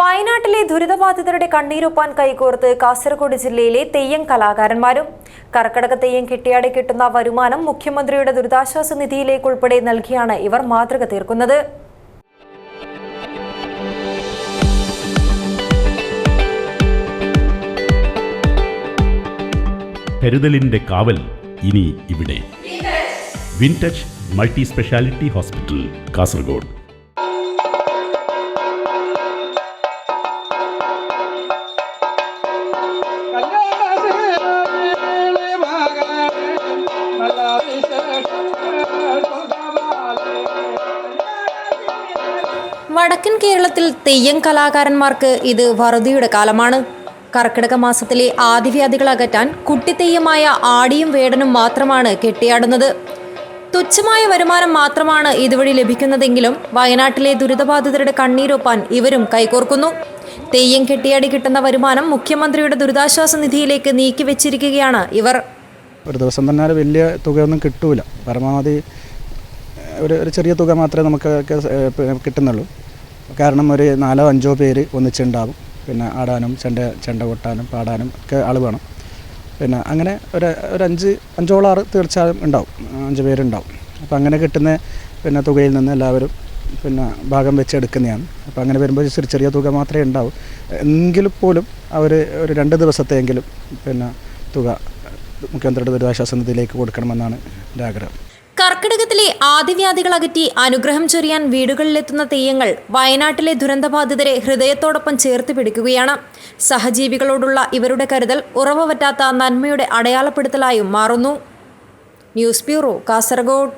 വയനാട്ടിലെ ദുരിതബാധിതരുടെ കണ്ണീരൊപ്പാൻ കൈകോർത്ത് കാസർഗോഡ് ജില്ലയിലെ തെയ്യം കലാകാരന്മാരും കർക്കടക തെയ്യം കെട്ടിയാടി കിട്ടുന്ന വരുമാനം മുഖ്യമന്ത്രിയുടെ ദുരിതാശ്വാസ നിധിയിലേക്ക് ഉൾപ്പെടെ നൽകിയാണ് ഇവർ മാതൃക തീർക്കുന്നത്. കരുതലിന്റെ കാവൽ ഇനി ഇവിടെ. Wintouch multi speciality hospital Kasaragod. വടക്കൻ കേരളത്തിൽ തെയ്യം കലാകാരന്മാർക്ക് ഇത് വറുതിയുടെ കാലമാണ്. കർക്കിടക മാസത്തിലെ ആദിവ്യാധികൾ അകറ്റാൻ കുട്ടിത്തെയ്യമായ ആടിയും വേടനും മാത്രമാണ് കെട്ടിയാടുന്നത്. തുച്ഛമായ വരുമാനം മാത്രമാണ് ഇതുവഴി ലഭിക്കുന്നതെങ്കിലും വയനാട്ടിലെ ദുരിതബാധിതരുടെ കണ്ണീരൊപ്പാൻ ഇവരും കൈകോർക്കുന്നു. തെയ്യം കെട്ടിയാടി കിട്ടുന്ന വരുമാനം മുഖ്യമന്ത്രിയുടെ ദുരിതാശ്വാസ നിധിയിലേക്ക് നീക്കി വെച്ചിരിക്കുകയാണ് ഇവർ. ഒരു ദിവസം തന്നെ ഒരു വലിയ തുകയൊന്നും കിട്ടൂല. പരമാവധി ഒരു ചെറിയ തുക മാത്രമേ നമുക്ക് കിട്ടുന്നുള്ളൂ. കാരണം ഒരു നാലോ അഞ്ചോ പേര് ഒന്നിച്ചുണ്ടാവും. പിന്നെ ആടാനും ചെണ്ട ചെണ്ട കൊട്ടാനും പാടാനും ഒക്കെ ആൾ വേണം. പിന്നെ അങ്ങനെ ഒരു ഒരു അഞ്ച് അഞ്ചോളം ആറ് തീർച്ചയായും ഉണ്ടാവും. അഞ്ച് പേരുണ്ടാവും. അപ്പോൾ അങ്ങനെ കിട്ടുന്ന പിന്നെ തുകയിൽ നിന്ന് എല്ലാവരും പിന്നെ ഭാഗം വെച്ച് എടുക്കുന്നതാണ്. അപ്പോൾ അങ്ങനെ വരുമ്പോൾ ചെറിയ ചെറിയ തുക മാത്രമേ ഉണ്ടാവും. എങ്കിലും പോലും അവർ ഒരു രണ്ട് ദിവസത്തെയെങ്കിലും പിന്നെ തുക മുഖ്യമന്ത്രിയുടെ ദുരിതാശ്വാസ നിധിയിലേക്ക് കൊടുക്കണമെന്നാണ് എന്റെ ആഗ്രഹം. കർക്കിടകത്തിലെ ആദിവ്യാധികൾ അകറ്റി അനുഗ്രഹം ചൊരിയാൻ വീടുകളിലെത്തുന്ന തെയ്യങ്ങൾ വയനാട്ടിലെ ദുരന്തബാധിതരെ ഹൃദയത്തോടൊപ്പം ചേർത്ത് പിടിക്കുകയാണ്. സഹജീവികളോടുള്ള ഇവരുടെ കരുതൽ ഉറവ പറ്റാത്ത നന്മയുടെ അടയാളപ്പെടുത്തലായും മാറുന്നു. News bureau Kasaragod.